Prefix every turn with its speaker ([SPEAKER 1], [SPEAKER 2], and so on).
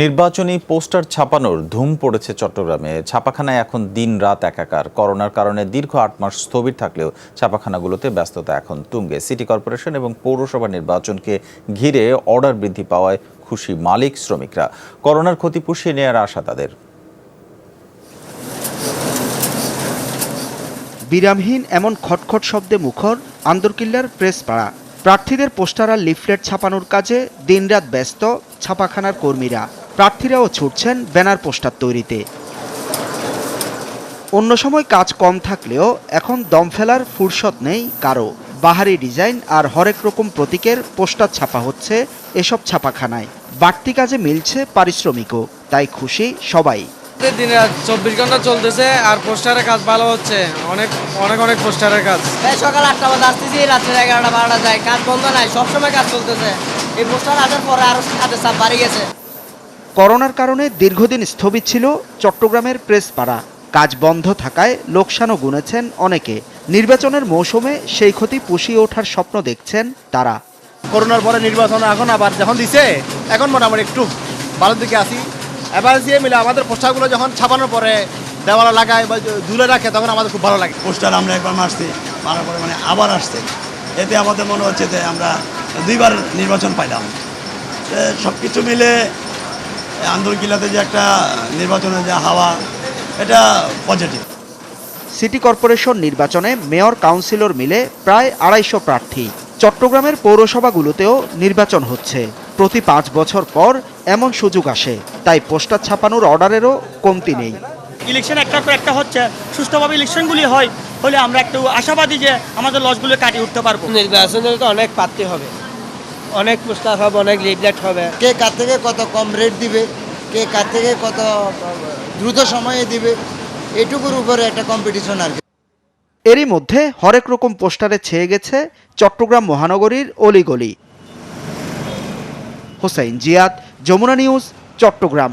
[SPEAKER 1] নির্বাচনী পোস্টার ছাপানোর ধুম পড়েছে চট্টগ্রামে। ছাপাখানায় এখন দিন রাত একাকার। করোনার কারণে দীর্ঘ আট মাস স্থবির থাকলেও ছাপাখানাগুলোতে ব্যস্ততা এখন তুঙ্গে। সিটি কর্পোরেশন এবং পৌরসভা নির্বাচনকে ঘিরে অর্ডার বৃদ্ধি পাওয়ায় খুশি মালিক শ্রমিকরা। করোনার ক্ষতি পুষিয়ে নেওয়ার আশা তাদের।
[SPEAKER 2] বিরামহীন এমন খটখট শব্দে মুখর আন্দরকিল্লার প্রেস পাড়া প্রার্থীদের পোস্টার আর লিফলেট ছাপানোর কাজে দিনরাত ব্যস্ত ছাপাখানার কর্মীরা। প্রার্থীরাও ছুটছেন ব্যানার পোস্টার তৈরিতে। অন্য সময় কাজ কম থাকলেও এখন দম ফেলার ফুরসত নেই কারও। বাহারি ডিজাইন আর হরেক রকম প্রতীকের পোস্টার ছাপা হচ্ছে এসব ছাপাখানায়। বাড়তি কাজে মিলছে পারিশ্রমিকও, তাই খুশি সবাই।
[SPEAKER 3] দিনে রাত চব্বিশ ঘণ্টা চলতেছে আর পোস্টারের কাজ ভালো হচ্ছে। অনেক অনেক অনেক পোস্টারের কাজ।
[SPEAKER 4] এই সকাল আটটা বাজে আসতেছি রাত্রে এগারোটা বারোটা যায়। কাজ বন্ধ নাই সবসময় কাজ চলতেছে। এই পোস্টার আসার পরে আরও কাজের চাপ বাড়ি গেছে।
[SPEAKER 2] করোনার কারণে দীর্ঘদিন স্থবির ছিল চট্টগ্রামের প্রেস পাড়া কাজ বন্ধ থাকায় লোকসানও গুনেছেন অনেকে। নির্বাচনের মৌসুমে সেই ক্ষতি পুষিয়ে ওঠার স্বপ্ন দেখছেন তারা।
[SPEAKER 5] করোনার পরে নির্বাচন এখন আবার যখন দিছে এখন মোটামুটি একটু ভালোর দিকে আসি এবার দিয়ে মিলে আমাদের পোস্টারগুলো যখন ছাপানোর পরে দেওয়ালে লাগায় বা দূরে রাখে তখন আমাদের খুব ভালো লাগে।
[SPEAKER 6] পোস্টার আমরা একবার মারছি মারার পরে মানে আবার আসছে। এতে আমাদের মনে হচ্ছে যে আমরা দুইবার নির্বাচন পাইলাম। সব কিছু মিলে আন্দরকিল্লাতে যে একটা নির্বাচনের যে হাওয়া এটা পজিটিভ
[SPEAKER 2] সিটি কর্পোরেশন নির্বাচনে মেয়র কাউন্সিলর মিলে প্রায় আড়াইশো প্রার্থী। চট্টগ্রামের পৌরসভাগুলোতেও নির্বাচন হচ্ছে। প্রতি পাঁচ বছর পর এমন সুযোগ আসে তাই পোস্টার ছাপানোর অর্ডারেরও কমতি নেই।
[SPEAKER 7] ইলেকশন একটা পর একটা হচ্ছে সুষ্ঠুভাবে ইলেকশনগুলি হয় হলে আমরা একটু আশাবাদী যে আমাদের লসগুলো কাটিয়ে উঠতে পারব।
[SPEAKER 3] নির্বাচনে তো অনেক প্রার্থী হবে। অনেক পোস্টার হবে অনেক লিফলেট হবে।
[SPEAKER 8] কে কার থেকে কত কম রেট দিবে কে কার থেকে কত দ্রুত সময়ে দিবে এটুকুর উপরে একটা কম্পিটিশন আর
[SPEAKER 2] এরই মধ্যে হরেক রকম পোস্টারে ছেয়ে গেছে চট্টগ্রাম মহানগরীর অলিগলি। হোসাইন জিয়াদ যমুনা নিউজ চট্টগ্রাম।